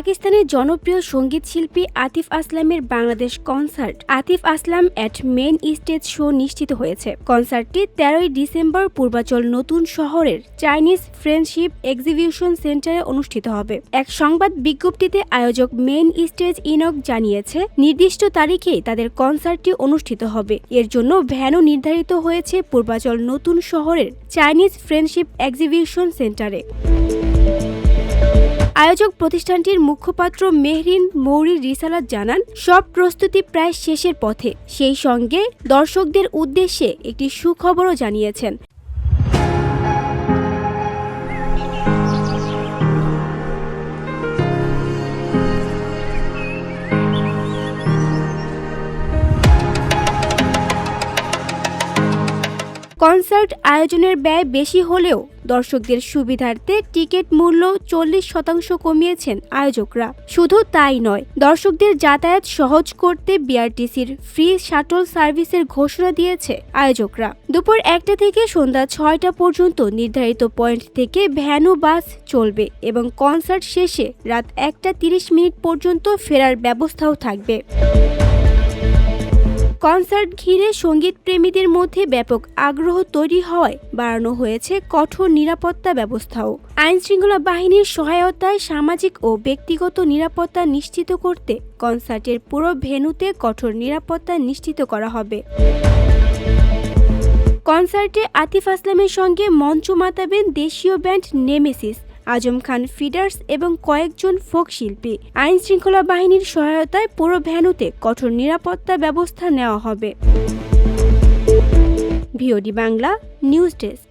পাকিস্তানের জনপ্রিয় সংগীত শিল্পী আতিফ আসলামের Bangladesh concert. Atif Aslam at main stage show নিশ্চিত হয়েছে। কনসার্টটি তেরোই ডিসেম্বর পূর্বাচল নতুন শহরের চাইনিজ ফ্রেন্ডশিপ এক্সিবিউশন সেন্টারে অনুষ্ঠিত হবে। এক সংবাদ বিজ্ঞপ্তিতে আয়োজক মেন স্টেজ ইনক জানিয়েছে, নির্দিষ্ট তারিখেই তাদের কনসার্টটি অনুষ্ঠিত হবে। এর জন্য ভ্যানও নির্ধারিত হয়েছে পূর্বাচল নতুন শহরের চাইনিজ ফ্রেন্ডশিপ এক্সিবিউশন সেন্টারে। আয়োজক প্রতিষ্ঠানটির মুখপাত্র মেহরিন মৌরি রিসালাত জানান, সব প্রস্তুতি প্রায় শেষের পথে। সেই সঙ্গে দর্শকদের উদ্দেশ্যে একটি সুখবরও জানিয়েছেন। কনসার্ট আয়োজনের ব্যয় বেশি হলেও দর্শকদের সুবিধার্থে টিকিট মূল্য চল্লিশ শতাংশ কমিয়েছেন আয়োজকরা। শুধু তাই নয়, দর্শকদের যাতায়াত সহজ করতে বিআরটিসির ফ্রি শাটল সার্ভিসের ঘোষণা দিয়েছে আয়োজকরা। দুপুর একটা থেকে সন্ধ্যা ছয়টা পর্যন্ত নির্ধারিত পয়েন্ট থেকে ভ্যানু বাস চলবে এবং কনসার্ট শেষে রাত একটা তিরিশ মিনিট পর্যন্ত ফেরার ব্যবস্থাও থাকবে। কনসার্ট ঘিরে সংগীত প্রেমীদের মধ্যে ব্যাপক আগ্রহ তৈরি হওয়ায় বাড়ানো হয়েছে কঠোর নিরাপত্তা ব্যবস্থাও। আইন শৃঙ্খলা বাহিনীর সহায়তায় সামাজিক ও ব্যক্তিগত নিরাপত্তা নিশ্চিত করতে কনসার্টের পুরো ভেন্যুতে কঠোর নিরাপত্তা নিশ্চিত করা হবে। কনসার্টে আতিফ আসলামের সঙ্গে মঞ্চ মাতাবেন দেশীয় ব্যান্ড নেমেসিস। আজম খান ফিডার্স এবং কয়েকজন ফোক শিল্পী আইন শৃঙ্খলা বাহিনীর সহায়তায় পুরো ভ্যানুতে কঠোর নিরাপত্তা ব্যবস্থা নেওয়া হবে। VOD Bangla, news desk.